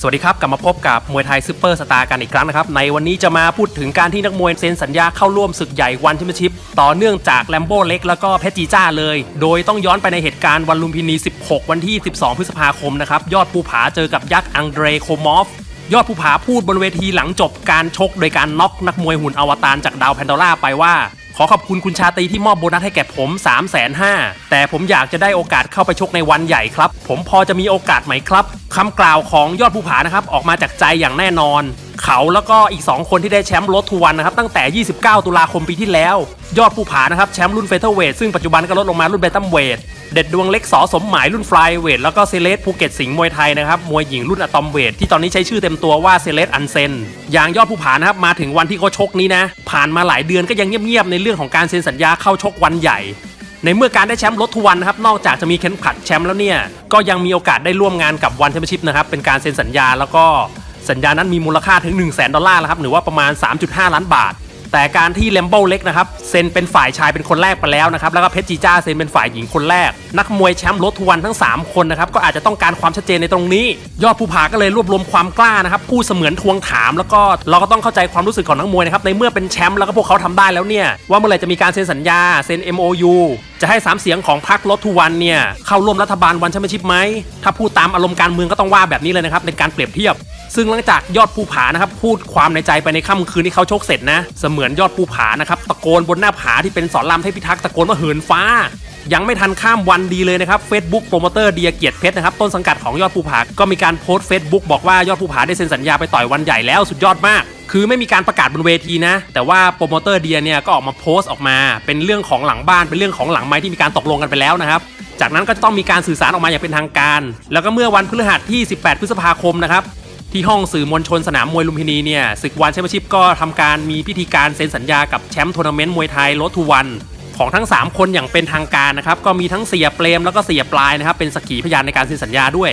สวัสดีครับ กลับมาพบกับมวยไทยซูเปอร์สตาร์กันอีกครั้งนะครับ ในวันนี้จะมาพูดถึงการที่นักมวยเซ็นสัญญาเข้าร่วมศึกใหญ่วันแชมเปี้ยนชิพต่อเนื่องจากแลมโบ้เล็กแล้วก็เพชรจีจ้าเลย โดยต้องย้อนไปในเหตุการณ์วันลุมพินี 16 วันที่ 12 พฤษภาคมนะครับ ยอดภูผาเจอกับยักษ์อังเดรโคมอฟยอดภูผาพูดบนเวทีหลังจบการชก โดยการน็อกนักมวยหุ่นอวตารจากดาวแพนโดร่าไปว่า ขอขอบคุณคุณชาตรีที่มอบโบนัสให้แก่ผม3 5 0 0 0 0แต่ผมอยากจะได้โอกาสเข้าไปชกในวันใหญ่ครับ ผมพอจะมีโอกาสไหมครับคำกล่าวของยอดภูผานะครับออกมาจากใจอย่างแน่นอน เขาแล้วก็อีก 2 คนที่ได้แชมป์รถทูวันนะครับตั้งแต่ 29 ตุลาคมปีที่แล้ว ยอดภูผานะครับแชมป์รุ่นเฟเธอร์เวทซึ่งปัจจุบันก็ลดลงมารุ่นเบตัมเวทเด็ดดวงเล็กสอสมหมายรุ่นฟลายเวทแล้วก็เซเลสภูเก็ตสิงห์มวยไทยนะครับมวยหญิงรุ่นอะตอมเวทที่ตอนนี้ใช้ชื่อเต็มตัวว่าเซเลสอันเซนอย่างยอดภูผานะครับมาถึงวันที่เขาชกนี้นะผ่านมาหลายเดือนก็ยังเงียบๆในเรื่องของการเซ็นสัญญาเข้าชกวันใหญ่ในเมื่อการได้แชมป์รถทุวันนะครับนอกจากจะมีเข็มขัดแชมป์แล้วเนี่ย ก็ยังมีโอกาสได้ร่วมงานกับวันแชมเปี้ยนชิพนะครับ เป็นการเซ็นสัญญาแล้วก็ สัญญานั้นมีมูลค่าถึง 1 0 0 0 0แดอลลาร์แล้วครับหรือว่าประมาณ 3.5 ล้านบาท แต่การที่เลมโบเล็กนะครับเซ็นเป็นฝ่ายชายเป็นคนแรกไปแล้วนะครับแล้วก็เพชรจีจ้าเซ็นเป็นฝ่ายหญิงคนแรก นักมวยแชมป์รถทวันทั้ง 3 คนนะครับก็อาจจะต้องการความชัดเจนในตรงนี้ ยอดภูผาก็เลยรวบรวมความกล้านะครับพูดเสมือนทวงถามแล้วก็เราก็ต้องเข้าใจความรู้สึกของนักมวยนะครับในเมื่อเป็นแชมป์แล้วก็พวกเขาทำได้แล้วเนี่ยว่าเมื่อไหร่จะมีการเซ็นสัญญาเซ็น MOU จะให้สามเสียงของพรรครถทวันเนี่ยเข้าร่วมรัฐบาลวันแชมเปี้ยนชิพไหมถ้าพูดตามอารมณ์การเมืองก็ต้องว่าแบบนี้เลยนะครับในการเปรียบเทียบ ซึ่งหลังจากยอดภูผานะครับพูดความในใจไปในค่ำคืนที่เขาชกเสร็จนะเสมือนยอดภูผานะครับตะโกนบนหน้าผาที่เป็นสอนรามเทพิทักษ์ตะโกนว่าเหินฟ้า ยังไม่ทันข้ามวันดีเลยนะครับ Facebook โปรโมเตอร์เดียเกียรติเพชรนะครับต้นสังกัดของยอดภูผา ก็มีการโพสต์ Facebook บอกว่ายอดภูผาได้เซ็นสัญญาไปต่อยวันใหญ่แล้วสุดยอดมากคือไม่มีการประกาศบนเวทีนะ แต่ว่าโปรโมเตอร์เดียเนี่ยก็ออกมาโพสต์ออกมา เป็นเรื่องของหลังบ้านเป็นเรื่องของหลังไม้ที่มีการตกลงกันไปแล้วนะครับ จากนั้นก็จะต้องมีการสื่อสารออกมาอย่างเป็นทางการ แล้วก็เมื่อวันพฤหัสที่ 18 พฤษภาคมนะครับ ที่ห้องสื่อมวลชนสนามมวยลุมพินีเนี่ยศึกวันแชมเปี้ยนชิพก็ทำการมีพิธีการเซ็นสัญญากับแชมป์ทัวร์นาเมนต์มวยไทยรถทูวันของทั้ง 3 คนอย่างเป็นทางการนะครับก็มีทั้งเสียเปรมแล้วก็เสียปลายนะครับเป็นสกีพยานในการเซ็นสัญญาด้วย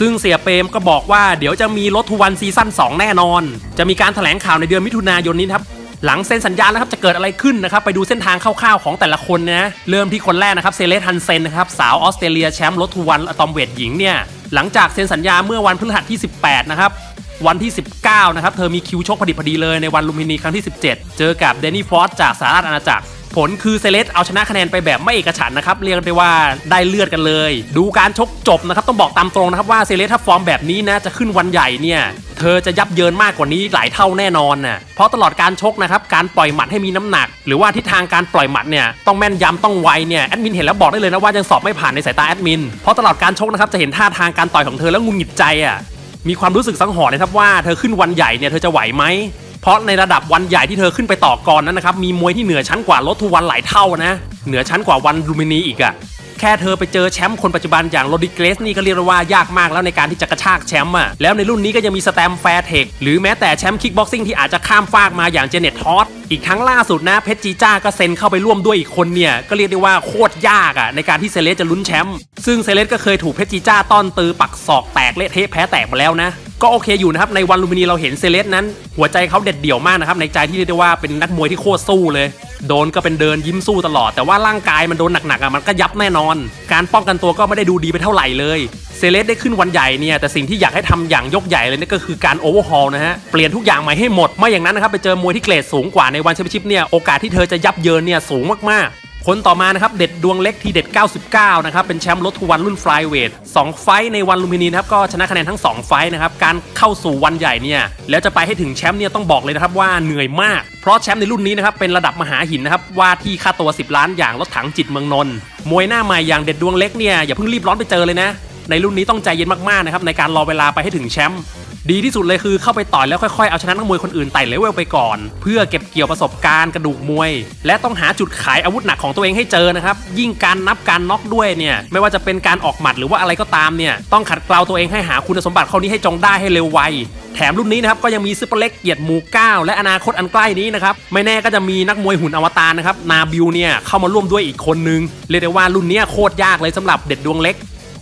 ซึ่งเสียเปรมก็บอกว่าเดี๋ยวจะมีรถทูวันซีซั่น2 แน่นอน จะมีการแถลงข่าวในเดือนมิถุนายนนี้ครับหลังเซ็นสัญญาแล้วครับจะเกิดอะไรขึ้นนะครับไปดูเส้นทางคร่าวๆของแต่ละคนนะเริ่มที่คนแรกนะครับเซเลสฮันเซนนะครับสาวออสเตรเลียแชมป์รถทูวันอะตอมเวทหญิงเนี่ย หลังจากเซ็นสัญญาเมื่อวันพฤหัสที่ 18 นะครับ วันที่ 19 นะครับ เธอมีคิวชกพอดีพอดีเลยในวันลุมพินีครั้งที่ 17 เจอกับเดนนี่ฟอสจากสหรัฐอาณาจักร ผลคือเซเลสเอาชนะคะแนนไปแบบไม่เอกฉันนะครับ เรียกได้ว่าได้เลือดกันเลย ดูการชกจบนะครับ ต้องบอกตามตรงนะครับว่าเซเลสถ้าฟอร์มแบบนี้นะจะขึ้นวันใหญ่เนี่ย เธอจะยับเยินมากกว่านี้หลายเท่าแน่นอนน่ะเพราะตลอดการชกนะครับการปล่อยหมัดให้มีน้ำหนัก หรือว่าทิศทางการปล่อยหมัดเนี่ยต้องแม่นยำต้องไวเนี่ยแอดมินเห็นแล้วบอกได้เลยนะว่ายังสอบไม่ผ่านในสายตาแอดมินเพราะตลอดการชกนะครับจะเห็นท่าทางการต่อยของเธอแล้วงุนหงิดใจอะมีความรู้สึกสังหรณ์นะครับว่าเธอขึ้นวันใหญ่เนี่ยเธอจะไหวไหมเพราะในระดับวันใหญ่ที่เธอขึ้นไปต่อกรนั้นนะครับมีมวยที่เหนือชั้นกว่ารถทุวันหลายเท่านะเหนือชั้นกว่าวันลูมินีอีกอะ แค่เธอไปเจอแชมป์คนปัจจุบันอย่างโรดิเกรสนี่ก็เรียกว่ายากมากแล้วในการที่จะกระชากแชมป์อะแล้วในรุ่นนี้ก็ยังมีสแตมแฟร์เทคหรือแม้แต่แชมป์คิกบ็อกซิ่งที่อาจจะข้ามฟากมาอย่างเจเน็ตทอสอีกทั้งล่าสุดนะเพชรจีจ้าก็เซ็นเข้าไปร่วมด้วยอีกคนเนี่ยก็เรียกได้ว่าโคตรยากอะในการที่เซเลสจะลุ้นแชมป์ซึ่งเซเลสก็เคยถูกเพชรจีจ้าต้อนตือปักศอกแตกเละเทะแพ้แตกมาแล้วนะ ก็โอเคอยู่นะครับในวันลูมินีเราเห็นเซเลสนั้น หัวใจเขาเด็ดเดี่ยวมากนะครับในใจที่เรียกได้ว่าเป็นนักมวยที่โคตรสู้เลย โดนก็เป็นเดินยิ้มสู้ตลอด แต่ว่าร่างกายมันโดนหนักๆอะมันก็ยับแน่นอน การป้องกันตัวก็ไม่ได้ดูดีไปเท่าไหร่เลยเซเลสได้ขึ้นวันใหญ่เนี่ยแต่สิ่งที่อยากให้ทำอย่างยกใหญ่เลยนี่ก็คือการโอเวอร์ฮอลนะฮะเปลี่ยนทุกอย่างใหม่ให้หมดไม่อย่างนั้นนะครับไปเจอมวยที่เกรดสูงกว่าในวันแชมเปี้ยนชิพเนี่ยโอกาสที่เธอจะยับเยินเนี่ยสูงมาก คนต่อมานะครับเด็ดดวงเล็กทีเด็ด 99 นะครับ เป็นแชมป์รถทุวันรุ่นฟลายเวท2ไฟท์ในวันลุมพินีนะครับก็ชนะคะแนนทั้ง 2 ไฟท์นะครับ การเข้าสู่วันใหญ่เนี่ย แล้วจะไปให้ถึงแชมป์เนี่ยต้องบอกเลยนะครับว่าเหนื่อยมาก เพราะแชมป์ในรุ่นนี้นะครับเป็นระดับมหาหินนะครับว่าที่ค่าตัว 10 ล้านอย่างรถถังจิตเมืองนนท์มวยหน้าใหม่อย่างเด็ดดวงเล็กเนี่ยอย่าเพิ่งรีบร้อนไปเจอเลยนะในรุ่นนี้ต้องใจเย็นมากๆนะครับในการรอเวลาไปให้ถึงแชมป์ ดีที่สุดเลยคือเข้าไปต่อยแล้วค่อยๆเอาชนะนักมวยคนอื่นไต่เลเวลไปก่อน เพื่อเก็บเกี่ยวประสบการณ์กระดูกมวย และต้องหาจุดขายอาวุธหนักของตัวเองให้เจอนะครับยิ่งการนับการน็อกด้วยเนี่ยไม่ว่าจะเป็นการออกหมัดหรือว่าอะไรก็ตามเนี่ยต้องขัดเกลาตัวเองให้หาคุณสมบัติข้อนี้ให้จงได้ให้เร็วไวแถมรุ่นนี้นะครับก็ยังมีซุปเปอร์เล็กเกียรติหมู่9และอนาคตอันใกล้นี้นะครับไม่แน่ก็จะมีนักมวยหุ่นอวตารนะครับนาบิวเนี่ยเข้ามาร่วมด้วยอีกคนนึงเรียกได้ว่ารุ่นนี้โคตรยากเลยสำหรับเด็ดดวงเล็ก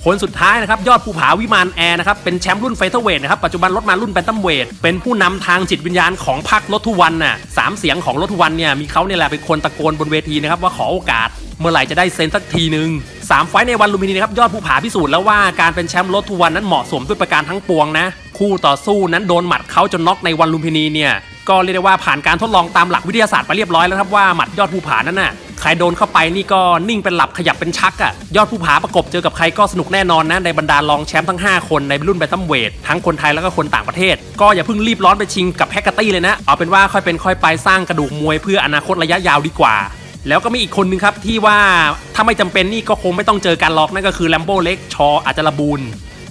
คนสุดท้ายนะครับยอดภูผาวิมานแอร์นะครับเป็นแชมป์รุ่นเฟเธอร์เวทนะครับปัจจุบันลดมารุ่นแบนตัมเวทเป็นผู้นำทางจิตวิญญาณของพรรครถทุวันน่ะสามเสียงของรถทุวันเนี่ยมีเขาเนี่ยแหละเป็นคนตะโกนบนเวทีนะครับว่าขอโอกาสเมื่อไหร่จะได้เซ็นสักทีหนึ่ง3ไฟในวันลุมพินีนะครับยอดภูผาพิสูจน์แล้วว่าการเป็นแชมป์รถทุวันนั้นเหมาะสมด้วยประการทั้งปวงนะ คู่ต่อสู้นั้นโดนหมัดเขาจนน็อกในวันลุมพินีเนี่ยก็เรียกได้ว่าผ่านการทดลองตามหลักวิทยาศาสตร์ไปเรียบร้อยแล้วครับว่าหมัดยอดภูผานั้นน่ะ ใครโดนเข้าไปนี่ก็นิ่งเป็นหลับขยับเป็นชักอะ่ะ ยอดภูผาประกบเจอกับใครก็สนุกแน่นอนนะ ในบรรดารองแชมป์ทั้ง 5 คนในรุ่นแบนตัมเวททั้งคนไทยแล้วก็คนต่างประเทศ ก็อย่าเพิ่งรีบร้อนไปชิงกับแฮกเกอร์ตี้เลยนะ เอาเป็นว่าค่อยเป็นค่อยไปสร้างกระดูกมวยเพื่ออนาคตระยะยาวดีกว่าแล้วก็มีอีกคนนึงครับที่ว่าถ้าไม่จำเป็นนี่ก็คงไม่ต้องเจอการล็อกนั่นก็คือแลมโบเล็กชออาจจะระบูล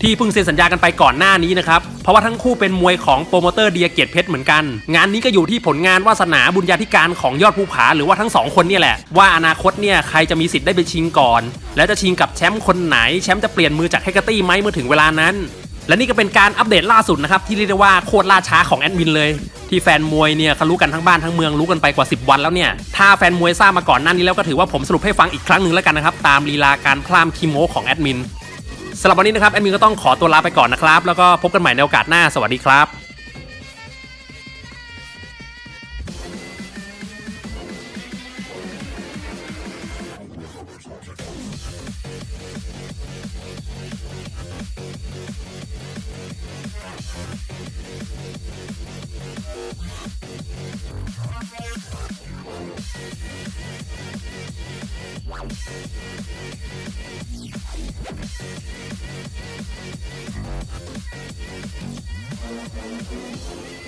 ที่เพิ่งเซ็นสัญญากันไปก่อนหน้านี้นะครับเพราะว่าทั้งคู่เป็นมวยของโปรโมเตอร์เดียเกียรติเพชรเหมือนกัน งานนี้ก็อยู่ที่ผลงานวาสนาบุญญาธิการของยอดภูผาหรือว่าทั้งสองคนนี่แหละ ว่าอนาคตเนี่ยใครจะมีสิทธิ์ได้ไปชิงก่อน แล้วจะชิงกับแชมป์คนไหนแชมป์จะเปลี่ยนมือจากแฮกเกอร์ตี้ไหมเมื่อถึงเวลานั้นและนี่ก็เป็นการอัปเดตล่าสุดนะครับ ที่เรียกได้ว่าโคตรล่าช้าของแอดมินเลย ที่แฟนมวยเนี่ยเขารู้กันทั้งบ้านทั้งเมืองรู้กันไปกว่า 10 วันแล้วเนี่ย ถ้าแฟนมวยทราบมาก่อนหน้านี้แล้วก็ถือว่าผมสรุปให้ฟังอีกครั้งหนึ่งแล้วกันนะครับ ตามลีลาการพลามคีโมของแอดมิน สำหรับวันนี้นะครับแอดมินก็ต้องขอตัวลาไปก่อนนะครับ แล้วก็พบกันใหม่ในโอกาสหน้าสวัสดีครับ Yeah.